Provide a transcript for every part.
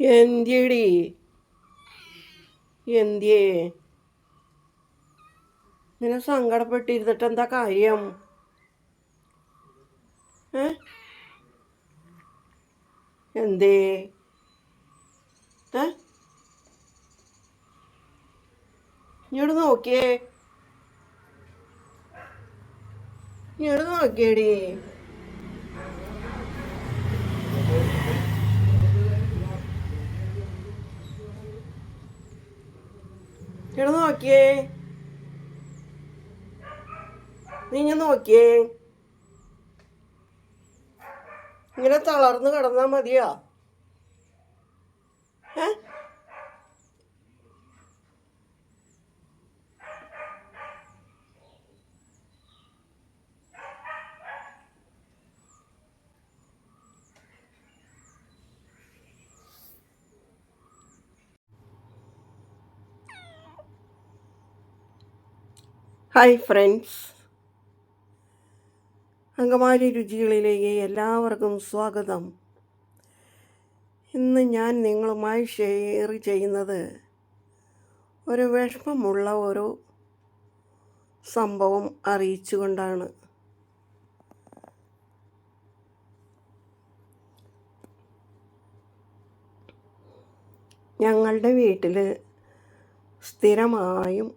എന്തിയടി? എന്തിയേ? ഇങ്ങനെ സങ്കടപ്പെട്ടിരുന്നിട്ട് എന്താ കാര്യം എന്തേ? ഏ? ഇങ്ങോട്ട് നോക്കിയേ? ഇങ്ങോട്ട് നോക്കിയേടി. ഇങ്ങോട്ട് നോക്കിയേ നീ ഇങ്ങനെ നോക്കിയേ ഇങ്ങനെ തളർന്ന് കിടന്നാ മതിയോ? ഏ? ഹായ് ഫ്രണ്ട്സ് അങ്കമാലി രുചികളിലേക്ക് എല്ലാവർക്കും സ്വാഗതം. ഇന്ന് ഞാൻ നിങ്ങളുമായി ഷെയർ ചെയ്യുന്നത് ഒരു വിഷമമുള്ള ഒരു സംഭവം അറിയിച്ചുകൊണ്ടാണ്. ഞങ്ങളുടെ വീട്ടിൽ സ്ഥിരമായും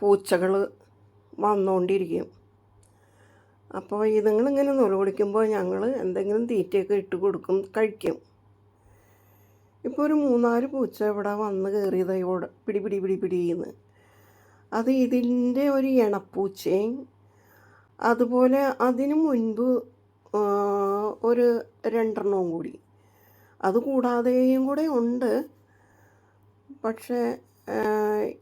പൂച്ചകൾ വന്നുകൊണ്ടിരിക്കും അപ്പോൾ ഇതുങ്ങളിങ്ങനെ നുലപിടിക്കുമ്പോൾ ഞങ്ങൾ എന്തെങ്കിലും തീറ്റയൊക്കെ ഇട്ട് കൊടുക്കും കഴിക്കും. ഇപ്പോൾ ഒരു മൂന്നാൽ പൂച്ച ഇവിടെ വന്ന് കയറിയതോടെ പിടി പിടി പിടി പിടിയെന്ന് അത് ഇതിന്റെ ഒരു ഇണപ്പൂച്ചയും അതുപോലെ അതിനു മുൻപ് ഒരു രണ്ടെണ്ണവും കൂടി. അത് കൂടാതെയും കൂടെ ഉണ്ട്. പക്ഷേ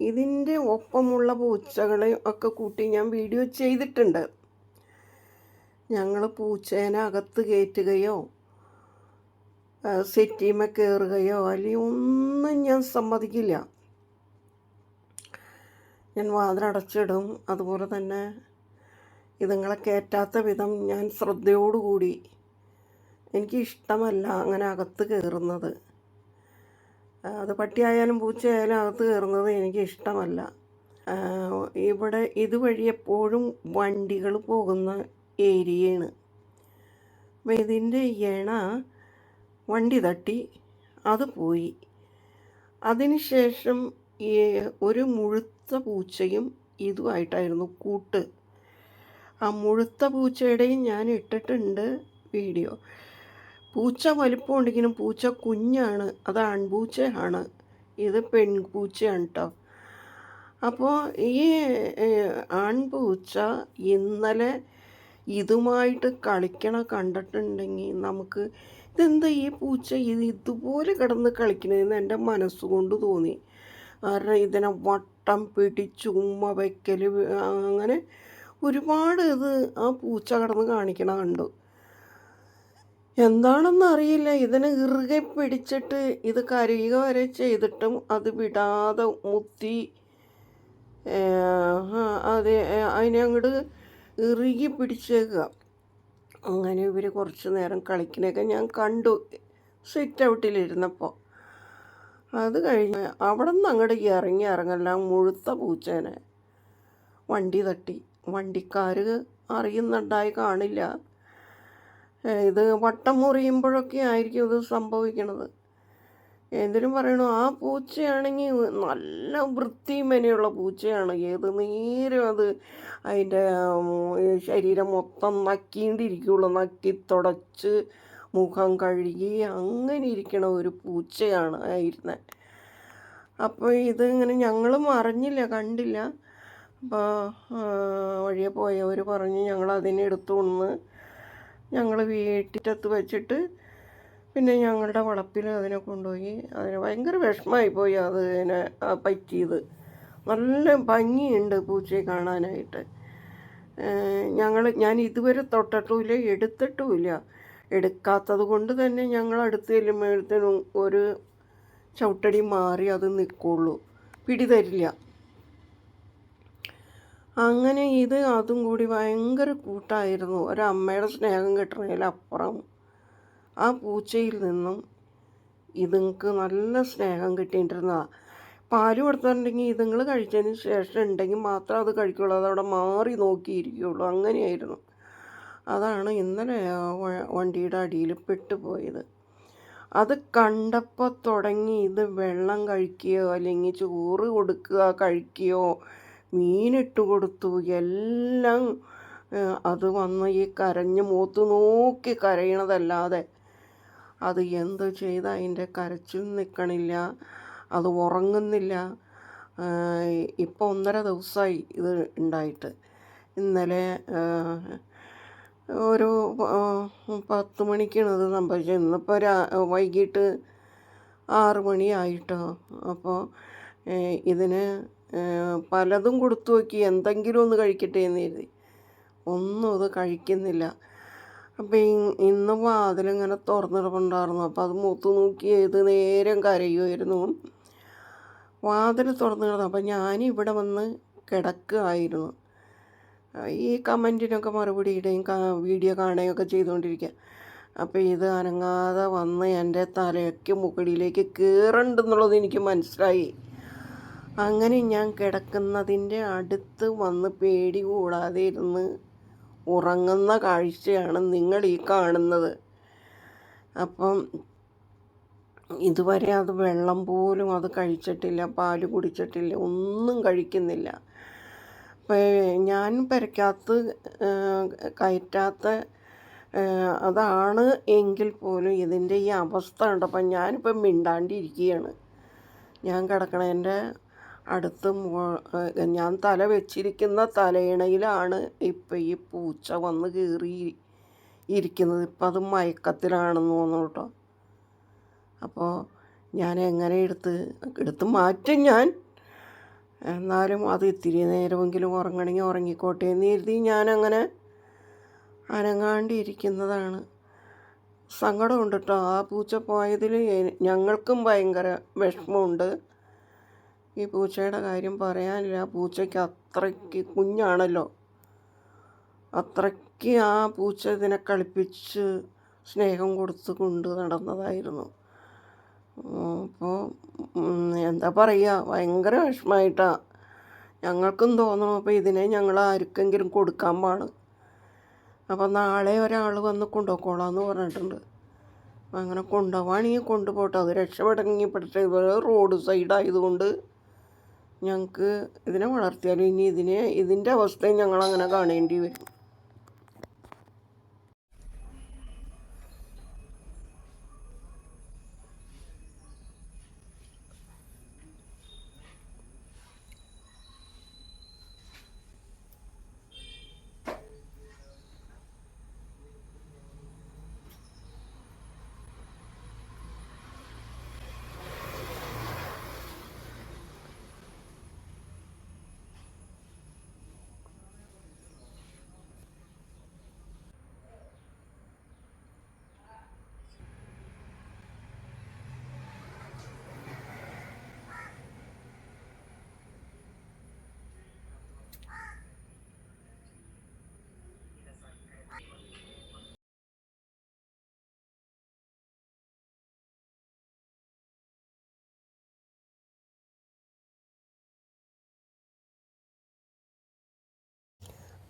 ഇതിന്റെ ഒപ്പമുള്ള പൂച്ചകളെ ഒക്കെ കൂട്ടി ഞാൻ വീഡിയോ ചെയ്തിട്ടുണ്ട്. ഞങ്ങൾ പൂച്ചേനെ അകത്ത് കയറ്റുകയോ സെറ്റീമ കയറുകയോ അല്ലെങ്കിൽ ഒന്നും ഞാൻ സമ്മതിക്കില്ല. ഞാൻ വാതിലടച്ചിടും അതുപോലെ തന്നെ ഇതുങ്ങളെ കയറ്റാത്ത വിധം ഞാൻ ശ്രദ്ധയോടുകൂടി എനിക്കിഷ്ടമല്ല അങ്ങനെ അകത്ത് കയറുന്നത് അത് പട്ടിയായാലും പൂച്ചയായാലും അകത്ത് കയറുന്നത് എനിക്ക് ഇഷ്ടമല്ല ഇവിടെ ഇതുവഴി എപ്പോഴും വണ്ടികൾ പോകുന്ന ഏരിയയാണ്. അപ്പം ഇതിന്റെ ഇണ വണ്ടി തട്ടി അത് പോയി. അതിനുശേഷം ഒരു മുഴുത്ത പൂച്ചയും ഇതുമായിട്ടായിരുന്നു കൂട്ട്. ആ മുഴുത്ത പൂച്ചയുടെയും ഞാൻ ഇട്ടിട്ടുണ്ട് വീഡിയോ. പൂച്ച വലിപ്പമുണ്ടെങ്കിലും പൂച്ച കുഞ്ഞാണ്. അത് ആൺപൂച്ചയാണ്. ഇത് പെൺപൂച്ചയാണ് കേട്ടോ അപ്പോൾ ഈ ആൺപൂച്ച ഇന്നലെ ഇതുമായിട്ട് കളിക്കണ കണ്ടിട്ടുണ്ടെങ്കിൽ നമുക്ക് ഇതെന്താ ഈ പൂച്ച ഇത് ഇതുപോലെ കിടന്ന് കളിക്കണതെന്ന് എന്റെ മനസ്സുകൊണ്ട് തോന്നി. കാരണം ഇതിനെ വട്ടം പിടിച്ച് ഉമ്മ വയ്ക്കൽ അങ്ങനെ ഒരുപാട് ഇത് ആ പൂച്ച കിടന്ന് കാണിക്കണ കണ്ടു. എന്താണെന്ന് അറിയില്ല. ഇതിനെ ഇറുകെ പിടിച്ചിട്ട് ഇത് കരയുക വരെ ചെയ്തിട്ടും അത് വിടാതെ മുത്തി അത് അതിനെ അങ്ങോട്ട് ഇറുകി പിടിച്ചേക്കുക. അങ്ങനെ ഇവർ കുറച്ച് നേരം കളിക്കണൊക്കെ ഞാൻ കണ്ടു. സിറ്റ് ഔട്ടിലിരുന്നപ്പോൾ അത് കഴിഞ്ഞ് അവിടെ നിന്ന് അങ്ങോട്ട് ഇറങ്ങി ഇറങ്ങല്ല മുഴുത്ത പൂച്ചേനെ വണ്ടി തട്ടി. വണ്ടിക്കാർ അറിയുന്നുണ്ടായി കാണില്ല. ഇത് വട്ടം മുറിയുമ്പോഴൊക്കെ ആയിരിക്കും ഇത് സംഭവിക്കുന്നത് എന്തിനും പറയണു ആ പൂച്ചയാണെങ്കിൽ നല്ല വൃത്തി മെനയുള്ള പൂച്ചയാണ്. ഏത് നേരം അത് അതിന്റെ ശരീരം മൊത്തം നക്കിണ്ടിരിക്കുള്ളൂ നക്കി തുടച്ച് മുഖം കഴുകി അങ്ങനെ ഇരിക്കണ ഒരു പൂച്ചയാണ് ആയിരുന്നത് അപ്പോൾ ഇത് ഇങ്ങനെ ഞങ്ങളും അറിഞ്ഞില്ല കണ്ടില്ല. അപ്പോൾ വഴിയെ പോയവർ പറഞ്ഞു ഞങ്ങൾ അതിനെ എടുത്തു കൊണ്ടുവന്ന് ഞങ്ങൾ വീട്ടിറ്റത്ത് വെച്ചിട്ട് പിന്നെ ഞങ്ങളുടെ വളപ്പിൽ അതിനെ കൊണ്ടുപോയി അതിന് ഭയങ്കര വിഷമമായി പോയി അത് അതിനെ പറ്റിയത്. നല്ല ഭംഗിയുണ്ട് പൂച്ചയെ കാണാനായിട്ട്. ഞങ്ങൾ ഞാൻ ഇതുവരെ തൊട്ടിട്ടുമില്ല എടുത്തിട്ടുമില്ല. എടുക്കാത്തത് കൊണ്ട് തന്നെ ഞങ്ങൾ അടുത്ത് ചെല്ലുമ്പോഴത്തേനും ഒരു ചവിട്ടടി മാറി അത് നിൽക്കുള്ളൂ. പിടി തരില്ല അങ്ങനെ ഇത് അതും കൂടി ഭയങ്കര കൂട്ടായിരുന്നു. ഒരമ്മയുടെ സ്നേഹം കിട്ടണതിലപ്പുറം ആ പൂച്ചയിൽ നിന്നും ഇതുങ്ങൾക്ക് നല്ല സ്നേഹം കിട്ടിയിട്ടിരുന്നതാണ് പാൽ കൊടുത്തിട്ടുണ്ടെങ്കിൽ ഇതുങ്ങൾ കഴിച്ചതിന് ശേഷം ഉണ്ടെങ്കിൽ മാത്രം അത് കഴിക്കുള്ളൂ. അതവിടെ മാറി നോക്കിയിരിക്കുകയുള്ളൂ അങ്ങനെയായിരുന്നു. അതാണ് ഇന്നലെ വണ്ടിയുടെ അടിയിൽ പെട്ടുപോയത്. അത് കണ്ടപ്പോൾ തുടങ്ങി ഇത് വെള്ളം കഴിക്കുകയോ അല്ലെങ്കിൽ ചോറ് കൊടുക്കുക കഴിക്കുകയോ മീനിട്ട് കൊടുത്തു. എല്ലാം അത് വന്ന് ഈ കരഞ്ഞ് മൂത്ത് നോക്കി കരയണതല്ലാതെ. അത് എന്ത് ചെയ്ത? അതിന്റെ കരച്ചിൽ നിൽക്കണില്ല അത് ഉറങ്ങുന്നില്ല. ഇപ്പോൾ ഒന്നര ദിവസമായി ഇത് ഉണ്ടായിട്ട്. ഇന്നലെ ഒരു പത്ത് മണിക്കാണ് ഇത് സംഭവിച്ചത്. ഇന്നിപ്പോൾ രാ വൈകിട്ട് ആറ് മണിയായിട്ടോ. അപ്പോൾ ഇതിന് പലതും കൊടുത്തു നോക്കി എന്തെങ്കിലും ഒന്ന് കഴിക്കട്ടെ എന്ന് കരുതി. ഒന്നും അത് കഴിക്കുന്നില്ല. അപ്പോൾ ഇന്ന് വാതിലിങ്ങനെ തുറന്നിടപ്പുണ്ടായിരുന്നു. അപ്പോൾ അത് മൂത്ത് നോക്കി ഏത് നേരം കരയുമായിരുന്നു വാതിൽ തുറന്നിടുന്നു അപ്പം ഞാനിവിടെ വന്ന് കിടക്കുകയായിരുന്നു. ഈ കമന്റിനൊക്കെ മറുപടി ഇടുകയും വീഡിയോ കാണുകയൊക്കെ ചെയ്തുകൊണ്ടിരിക്കുക. അപ്പോൾ ഇത് അനങ്ങാതെ വന്ന് എന്റെ തലയ്ക്ക് മുകളിലേക്ക് കയറുണ്ടെന്നുള്ളത് എനിക്ക് മനസ്സിലായി. അങ്ങനെ ഞാൻ കിടക്കുന്നതിന്റെ അടുത്ത് വന്ന് പേടി കൂടാതെ ഇരുന്ന് ഉറങ്ങുന്ന കാഴ്ചയാണ് നിങ്ങൾ ഈ കാണുന്നത്. അപ്പം ഇതുവരെ അത് വെള്ളം പോലും അത് കഴിച്ചിട്ടില്ല പാൽ കുടിച്ചിട്ടില്ല ഒന്നും കഴിക്കുന്നില്ല. ഞാൻ പെരക്കകത്ത് കയറ്റാത്ത അതാണ് എങ്കിൽ പോലും ഇതിന്റെ ഈ അവസ്ഥ ഉണ്ടപ്പം ഞാനിപ്പം മിണ്ടാണ്ടിരിക്കുകയാണ്. ഞാൻ കിടക്കണതിന്റെ അടുത്ത് ഞാൻ തല വെച്ചിരിക്കുന്ന തലയിണയിലാണ് ഇപ്പം ഈ പൂച്ച വന്ന് കയറി ഇരിക്കുന്നത്. ഇപ്പം അത് മയക്കത്തിലാണെന്ന് തോന്നുന്നു കേട്ടോ. അപ്പോൾ ഞാൻ എങ്ങനെ എടുത്ത് എടുത്ത് മാറ്റും ഞാൻ? എന്നാലും അത് ഇത്തിരി നേരമെങ്കിലും ഉറങ്ങണമെങ്കിൽ ഉറങ്ങിക്കോട്ടെ എന്ന് കരുതി ഞാനങ്ങനെ അനങ്ങാണ്ടിരിക്കുന്നതാണ്. സങ്കടമുണ്ട് കേട്ടോ. ആ പൂച്ച പോയതിൽ ഞങ്ങൾക്കും ഭയങ്കര വിഷമമുണ്ട്. ഈ പൂച്ചയുടെ കാര്യം പറയാനില്ല. ആ പൂച്ചയ്ക്ക് അത്രയ്ക്ക് കുഞ്ഞാണല്ലോ. അത്രയ്ക്ക് ആ പൂച്ച ഇതിനെ കളിപ്പിച്ച് സ്നേഹം കൊടുത്ത് കൊണ്ട് നടന്നതായിരുന്നു. അപ്പോൾ എന്താ പറയുക ഭയങ്കര വിഷമമായിട്ടാണ് ഞങ്ങൾക്കും തോന്നും അപ്പോൾ ഇതിനെ ഞങ്ങൾ ആർക്കെങ്കിലും കൊടുക്കാൻ പാണ് അപ്പോൾ നാളെ ഒരാൾ വന്ന് കൊണ്ടുപോയിക്കോളാന്ന് പറഞ്ഞിട്ടുണ്ട്. അങ്ങനെ കൊണ്ടുപോവാണെങ്കിൽ കൊണ്ടുപോട്ടെ അത് രക്ഷപ്പെടണമെങ്കിൽ പക്ഷേ ഇവർ റോഡ് സൈഡായതുകൊണ്ട് ഞങ്ങൾക്ക് ഇതിനെ വളർത്തിയാലും ഇനി ഇതിനെ ഇതിന്റെ അവസ്ഥയും ഞങ്ങൾ അങ്ങനെ കാണേണ്ടി വരും.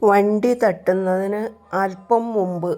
വണ്ടി തട്ടുന്നതിന് അല്പം മുമ്പ്